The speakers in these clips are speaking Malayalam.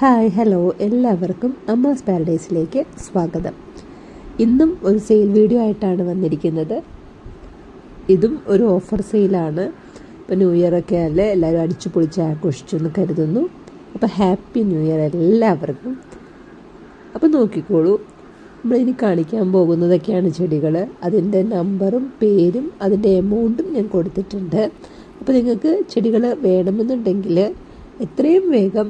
Hi hello. എല്ലാവർക്കും അമ്മാസ് പാരഡൈസിലേക്ക് സ്വാഗതം. ഇന്നും ഒരു സെയിൽ വീഡിയോ ആയിട്ടാണ് വന്നിരിക്കുന്നത്. ഇതും ഒരു ഓഫർ സെയിലാണ്. ഇപ്പോൾ ന്യൂ ഇയർ ഒക്കെ അല്ലേ എല്ലാവരും അടിച്ചു പൊളിച്ച് ആഘോഷിച്ചു എന്ന് കരുതുന്നു. അപ്പോൾ ഹാപ്പി ന്യൂ ഇയർ എല്ലാവർക്കും. അപ്പോൾ നോക്കിക്കോളൂ. നമ്മളിനി കാണിക്കാൻ പോകുന്നതൊക്കെയാണ് ചെടികൾ അതിന്റെ നമ്പറും പേരും അതിന്റെ എമൗണ്ടും ഞാൻ കൊടുത്തിട്ടുണ്ട്. അപ്പോൾ നിങ്ങൾക്ക് ചെടികൾ വേണമെന്നുണ്ടെങ്കിൽ എത്രയും വേഗം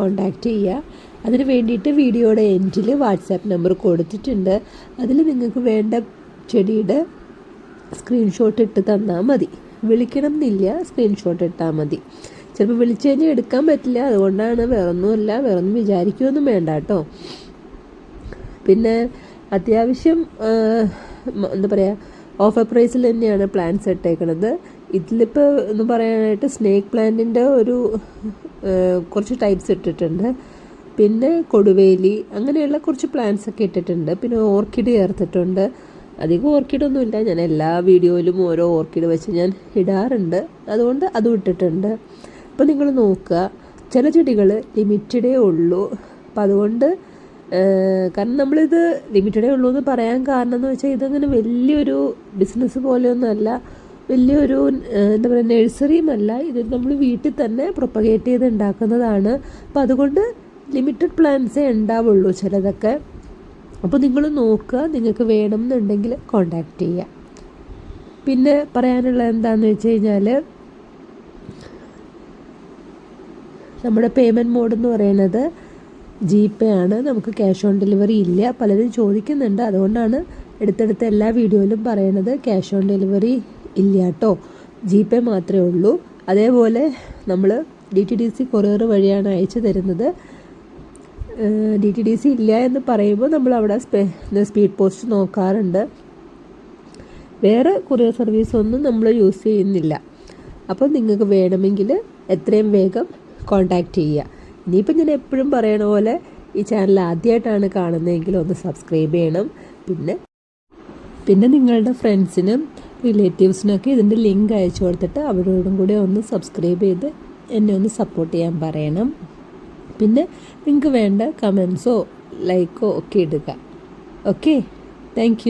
കോണ്ടാക്റ്റ് ചെയ്യുക. അതിന് വേണ്ടിയിട്ട് വീഡിയോയുടെ എൻഡിൽ വാട്സാപ്പ് നമ്പർ കൊടുത്തിട്ടുണ്ട്. അതിൽ നിങ്ങൾക്ക് വേണ്ട ചെടിയുടെ സ്ക്രീൻഷോട്ട് ഇട്ട് തന്നാൽ മതി. വിളിക്കണം എന്നില്ല സ്ക്രീൻഷോട്ട് ഇട്ടാൽ മതി. ചിലപ്പോൾ വിളിച്ചു കഴിഞ്ഞാൽ എടുക്കാൻ പറ്റില്ല. അതുകൊണ്ടാണ് വേറൊന്നുമല്ല വേറൊന്നും വിചാരിക്കുകയൊന്നും വേണ്ട കേട്ടോ. പിന്നെ അത്യാവശ്യം എന്താ പറയുക ഓഫർ പ്രൈസിൽ തന്നെയാണ് പ്ലാൻസ് ഇട്ടേക്കണത്. ഇതിലിപ്പോൾ എന്ന് പറയാനായിട്ട് സ്നേക്ക് പ്ലാന്റിന്റെ ഒരു കുറച്ച് ടൈപ്സ് ഇട്ടിട്ടുണ്ട്. പിന്നെ കൊടുവേലി അങ്ങനെയുള്ള കുറച്ച് പ്ലാന്റ്സ് ഒക്കെ ഇട്ടിട്ടുണ്ട്. പിന്നെ ഓർക്കിഡ് ചേർത്തിട്ടുണ്ട്. അധികം ഓർക്കിഡ് ഓർക്കിഡൊന്നുമില്ല ഞാൻ എല്ലാ വീഡിയോയിലും ഓരോ ഓർക്കിഡ് വെച്ച് ഞാൻ ഇടാറുണ്ട്. അതുകൊണ്ട് അതും ഇട്ടിട്ടുണ്ട്. അപ്പോൾ നിങ്ങൾ നോക്കുക. ചില ചെടികൾ ലിമിറ്റഡേ ഉള്ളൂ. അപ്പം അതുകൊണ്ട് കാരണം നമ്മളിത് ലിമിറ്റഡേ ഉള്ളൂ എന്ന് പറയാൻ കാരണം എന്ന് വെച്ചാൽ ഇതങ്ങനെ വലിയൊരു ബിസിനസ് പോലെയൊന്നുമല്ല. വലിയൊരു എന്താ പറയുക നഴ്സറിയുമല്ല ഇത് നമ്മൾ വീട്ടിൽ തന്നെ പ്രൊപ്പഗേറ്റ് ചെയ്ത് ഉണ്ടാക്കുന്നതാണ് അപ്പോൾ അതുകൊണ്ട് ലിമിറ്റഡ് പ്ലാന്റ്സേ ഉണ്ടാവുള്ളൂ ചിലതൊക്കെ. അപ്പോൾ നിങ്ങൾ നോക്കുക നിങ്ങൾക്ക് വേണമെന്നുണ്ടെങ്കിൽ കോണ്ടാക്ട് ചെയ്യുക പിന്നെ പറയാനുള്ളത് എന്താണെന്ന് വെച്ച് കഴിഞ്ഞാൽ നമ്മുടെ പേയ്മെന്റ് മോഡ് എന്ന് പറയുന്നത് ജി പേ ആണ്. നമുക്ക് ക്യാഷ് ഓൺ ഡെലിവറി ഇല്ല. പലരും ചോദിക്കുന്നുണ്ട്. അതുകൊണ്ടാണ് എടുത്തെടുത്ത് എല്ലാ വീഡിയോയിലും പറയുന്നത് ക്യാഷ് ഓൺ ഡെലിവറി ഇല്ല കേട്ടോ ജി പേ മാത്രമേ ഉള്ളൂ. അതേപോലെ നമ്മൾ D T D C courier വഴിയാണ് അയച്ചു തരുന്നത്. ഡി ടി ഡി സി ഇല്ല എന്ന് പറയുമ്പോൾ നമ്മൾ അവിടെ സ്പീഡ് പോസ്റ്റ് നോക്കാറുണ്ട്. വേറെ കൊറിയർ സർവീസ് ഒന്നും നമ്മൾ യൂസ് ചെയ്യുന്നില്ല. അപ്പോൾ നിങ്ങൾക്ക് വേണമെങ്കിൽ എത്രയും വേഗം കോണ്ടാക്ട് ചെയ്യുക ഇനിയിപ്പോൾ ഞാൻ എപ്പോഴും പറയണ പോലെ ഈ ചാനൽ ആദ്യമായിട്ടാണ് കാണുന്നതെങ്കിൽ ഒന്ന് സബ്സ്ക്രൈബ് ചെയ്യണം. പിന്നെ പിന്നെ നിങ്ങളുടെ ഫ്രണ്ട്സിനും റിലേറ്റീവ്സിനൊക്കെ ഇതിന്റെ ലിങ്ക് അയച്ചു കൊടുത്തിട്ട് അവരോടും കൂടെ ഒന്ന് സബ്സ്ക്രൈബ് ചെയ്ത് എന്നെ ഒന്ന് സപ്പോർട്ട് ചെയ്യാൻ പറയണം. പിന്നെ നിങ്ങൾക്ക് വേണ്ട കമൻസോ ലൈക്കോ ഒക്കെ ഇടുക. Okay thank